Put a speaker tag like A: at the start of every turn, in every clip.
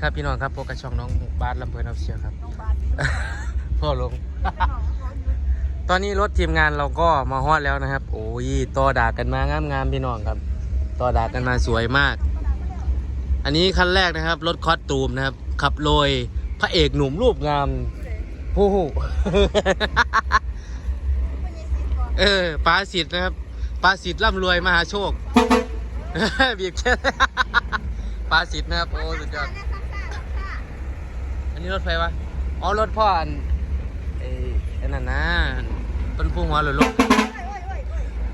A: ครับพี่น้องครับพบกับช่องน้องบาสลำเพลินเอาเชียครับ
B: น้องบาส
A: พ่อลง
B: เป็นน้องเขาอยู่
A: ตอนนี้รถทีมงานเราก็มาฮอดแล้วนะครับ โอ้ยต่อดากันมางามงามๆพี่น้องครับต่อดากันมาสวยมาก อันนี้คันแรกนะครับ รถคอสตูมนะครับ ขับโดยพระเอกหนุ่มรูปงามผู้หูเออปาสิทธิ์นะครับปาสิทธิ์ร่ำรวยมหาโชค บีบแค่ปาสิทธิ์นะครับโอ้สุดยอด อันนี้รถไฟวะอ๋อรถพ่ออันไอ้ไอ้นั่นนะต้นพุ่งหัวหรือรถ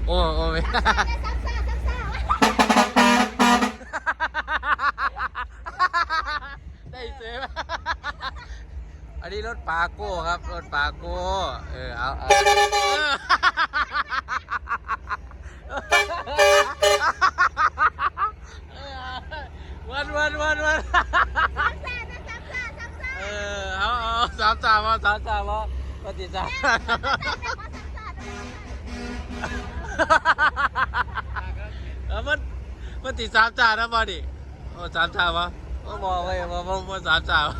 A: โอ้โอ้ไม่ได้เสืออันนี้รถปาโก้ครับ รถปาโก้ เออเอาเอาวันวันวันวันเออ เอาเอาสามสามมาสามสามมาปฏิสามเออมันมันติดสามจานนะบอดิโอ้สามจานวะโอ้บอกไว้ว่าว่าว่าสามจานวะ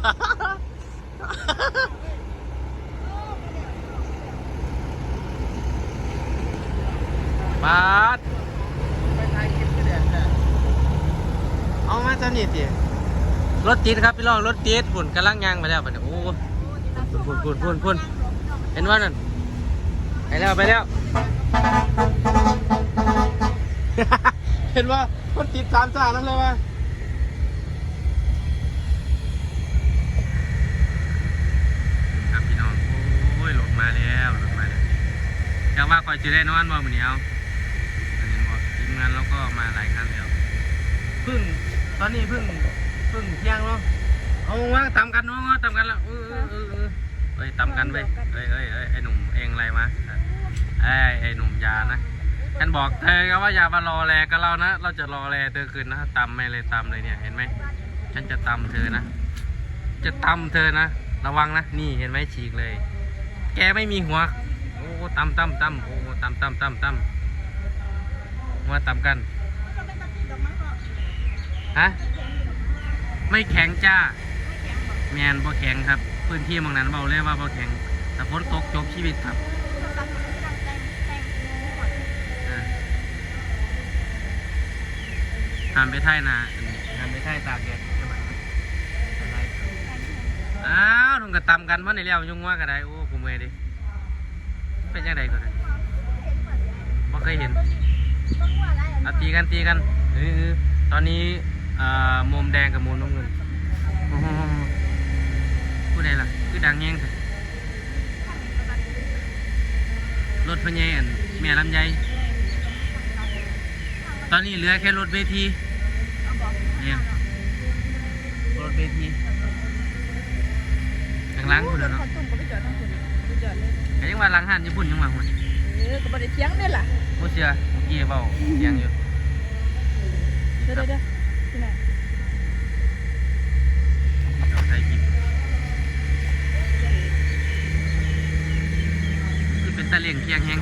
A: บาสไปถ่ายคลิปก็เดี๋ยวเอามาจะนี่ติรถติดครับพี่น้องรถติดฝุ่นกำลังยางมาแล้วบัดนี้โอ้ ฝุ่นฝุ่นฝุ่นฝุ่นเห็นว่านั่นไปแล้วไปแล้ว เห็นว่าคนติดสามจานนั่นเลยวะครับพี่น้องโอ้ยรถมาแล้วรถมาแล้วอยากว่าก่อนจะได้นอนบ่มื้อนี้เอาอันนี้บ่ทีมงานเราก็มาหลายคันแล้วเพิ่งตอนนี้เพิ่งเพิ่งเที่ยงเนาะเอาว่างตามกันเนาะตามกันแล้วเออเออเออ เออเอ้ยตามกันเว้ยเอ้ยเอ้ยเอ้ยไอ้หนุ่มเองอะไรมาไอ้ไอ้หนุ่มยานะฉันบอกเธอก็ว่าอย่ามารอแลกับเรานะ เราจะรอแลเธอคืนนะตำไม่เลยตำเลยเนี่ยเห็นไหมฉันจะตำเธอนะ จะตำเธอนะ ระวังนะ นี่เห็นไหมฉีกเลย แกไม่มีหัว โอ้ตำตำตำโอ้ตำตำตำตำมาตำกันฮะไม่แข็งจ้า แมนบ่แข็งครับ พื้นที่บางนั้นเบาเลยว่าบ่แข็งแต่ฝนตกจบชีวิตครับอ่าหันไปไทยนาหันไปไทยตากแดดใช่ไหมอะไรอ้าวนุ่งกระตำกันวันนี้แล้วยุ่งว่ากันได้โอ้กูเมื่อยดิเป็นยังไงก็ได้บ่เคยเห็นเอาตีกันตีกันเออตอนนี้อ่ามุมแดงกับมุมน้ำเงินโอ้โหผู้ใดล่ะคือดังแย่งเถอะรถพญาอันแม่ลำไยตอนนี้เหลือแค่รถเวทีเนี่ยรถเวทีทางหล้างคุณเนาะ
B: ตุ่มก็ไปจอดทั้งคุณไปจอดเลย
A: แต่ยังว่าหล้างหันญี่ปุ่นยังมาหุ่น
B: เออก็บ่ได้เถียงนี่ล่ะ
A: โอ้เชื่อเมื่อกี้เบาเสียงอยู่
B: เดี๋ยวเดี๋ยวเดี๋ยวที่ไหน
A: เราใช้คลิปคือ เป็นตะเลียงเคียงแห้ง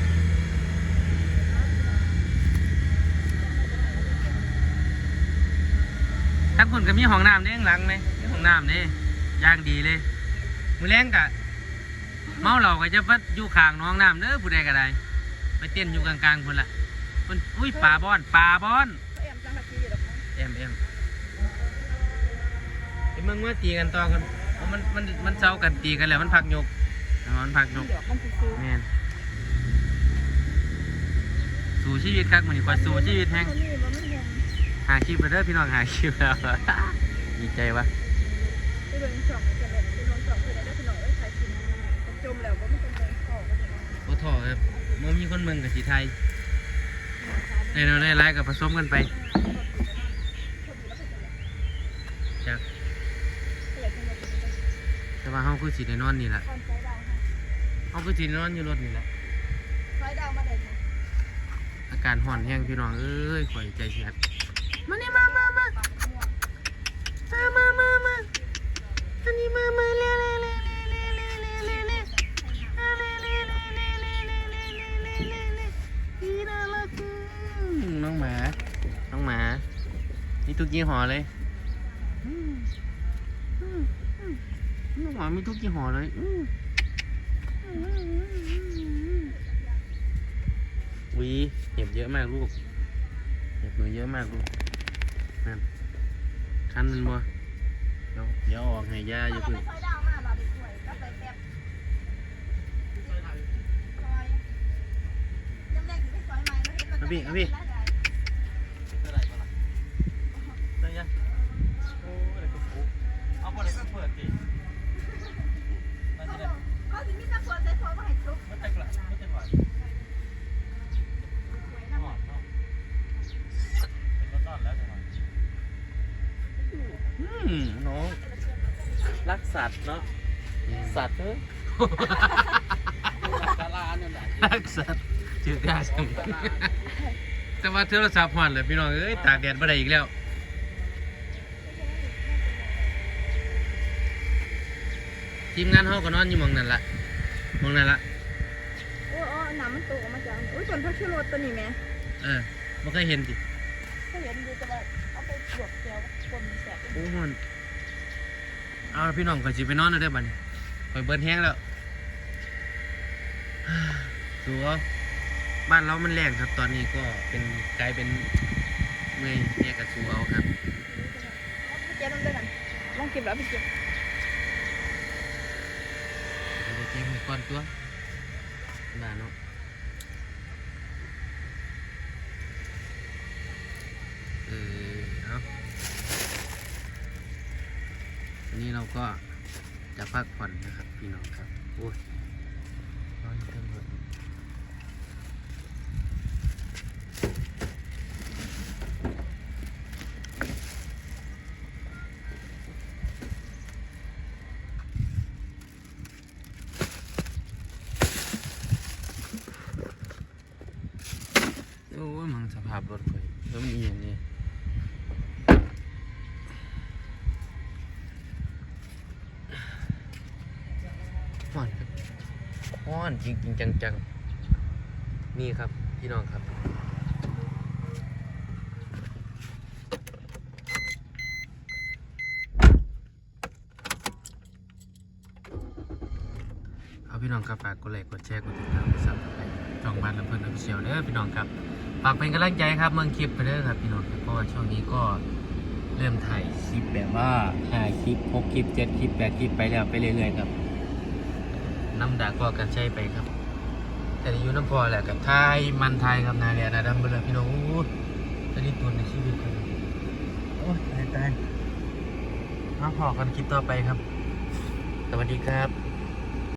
A: ทั้งคนก็มีห้องน้ำเนี่ยข้างหลังเลยมีห้องน้ำเนี่ยย่างดีเลย มือแรงกะเมาเหล่าก็จะพัดอยู่ข้างหน้องน้ำเด้อผู้ใดก็ได้ ไปเต้นอยู่กลางๆคนละคนอุ้ยป่าบอนป่าบอน
B: แอมจังหวัดที่อยู่ดอกนะ
A: เอ็มเอ็มไอ้มึงว่าตีกันต่อกันโอ้มันมันมันเจ้ากันตีกันแล้วมันพักยกอ๋อมันพักยก
B: เดี๋ยวมันซื้อ
A: แม่น สู้ชีวิตครับมันนี่กว่าสู้ชีวิตแฮง
B: นี่มันไม่ยัง
A: หาคลิปไปเด้อพี่น้องหาคลิปแล้วดีใจวะ
B: ไปเบิ่งช่องจะเล็ดไปโดนช่องคือได้ขนมเอ้ยใครกินจมแล้วก็ไม่ต้องเดินเข้าก็ได้
A: โอ้ท่อครับมื่มีคนเมืองกับสีไทยในเราได้ไล่กับผสมกันไปจากแต่ว่าเฮาคือสีได้นอนนี่แหละ
B: ความใจดาวค่ะ
A: เฮาคือสีได้นอนอยู่รถนี่แหละ
B: ไฟดาวมาได้ไหม
A: อาการห่อนแห้งพี่น้องเอ้ยข่อยใจเสียมานี่มามามามามามามาอันนี้มามาเร็วเร็วเร็วเร็วเร็วเร็วเร็วเร็วเร็วอ่าเร็วเร็วเร็วเร็วเร็วเร็วเร็วเร็วเร็วเร็วเร็วเร็วอีน่ารักจังน้องหมา น้องหมา นี่ทุกยี่ห้อเลยอืมอมีทุกยี่ห้อเลยอืมห วีเห็บเยอะมากลูกเห็บหนูเยอะมากลูกนั่นคันมันบ่เดี๋ยวเดี๋ยวออกให้ยาอย่าเพึ่ง
B: ไม่ค่อยดาวมากเราไปป่
A: พี่ สั
B: ตว์
A: เนาะสัตว์เถอะ
C: ตลาดนั่นแหละ
A: รักสัตว์ชื่อกล้าจังแต่ว่าโทรศัพท์หอนเลยพี่น้องเอ้ยตากแดดบ่ได้อีกแล้วทีมงานเฮาก็นอนอยู่หมองนั่นละหมองนั่นละ
B: โอ้โอ้น้ำมันตกออกมาจากโอ้ยส่วนพักชูรสตัวนี้แม่
A: เออบ่เคยเห็นสิ
B: ก็เห็นอยู่แต่ว่าเอาไปบวกเจียวคนแสบ
A: โอ้หอน เอาพี่น้องก็สิไปนอนแล้วเด้อบัดนี้ข่อยเบิดแห้งแล้วสัวบ้านเรามันแรงครับ ตอนนี้ก็เป็นกลายเป็นเมื่อยเนี่ยกับสัวเอาครับ
B: เจ๊ต้องด้วยกันลองเก็บแล้วไปเก็บ
A: เดี๋ยวจะเจ๊งให้ก่อนตัวบ้านเนาะเออเอาวันนี้เรา ก็จะพักผ่อนนะครับ พี่น้องครับโอ้ยร้อนจังเลยโอ้ยมังสภาพรถไปแล้วมันอย่างนี้ ฮ้อนครับฮ้อนจริงจริงจังจังๆนี่ครับพี่น้องครับ เอาพี่น้องครับฝากกดไลค์กดแชร์กดติดตามกดซับสไครต์ช่องบ้านลำเพิ่นออฟฟิเชียลเด้อพี่น้องครับฝากเป็นกำลังใจครับเมืองคลิปไปเด้อครับพี่น้องเพราะว่าช่วงนี้ก็เริ่มถ่ายคลิปแบบว่าห้าคลิปหกคลิปเจ็ดคลิปแปดคลิปไปแล้วไปเรื่อยๆครับ น้ำด่าก็กันใช้ไปครับ แต่อยู่น้ำพอแหละกับไทยมันไทยครับนาเรียนาดำไปเลยพี่น้องโอ้ยจะนี่ตัวในชีวิตครับโอ้ยตายตายมาพอกันคลิปต่อไปครับ สวัสดีครับ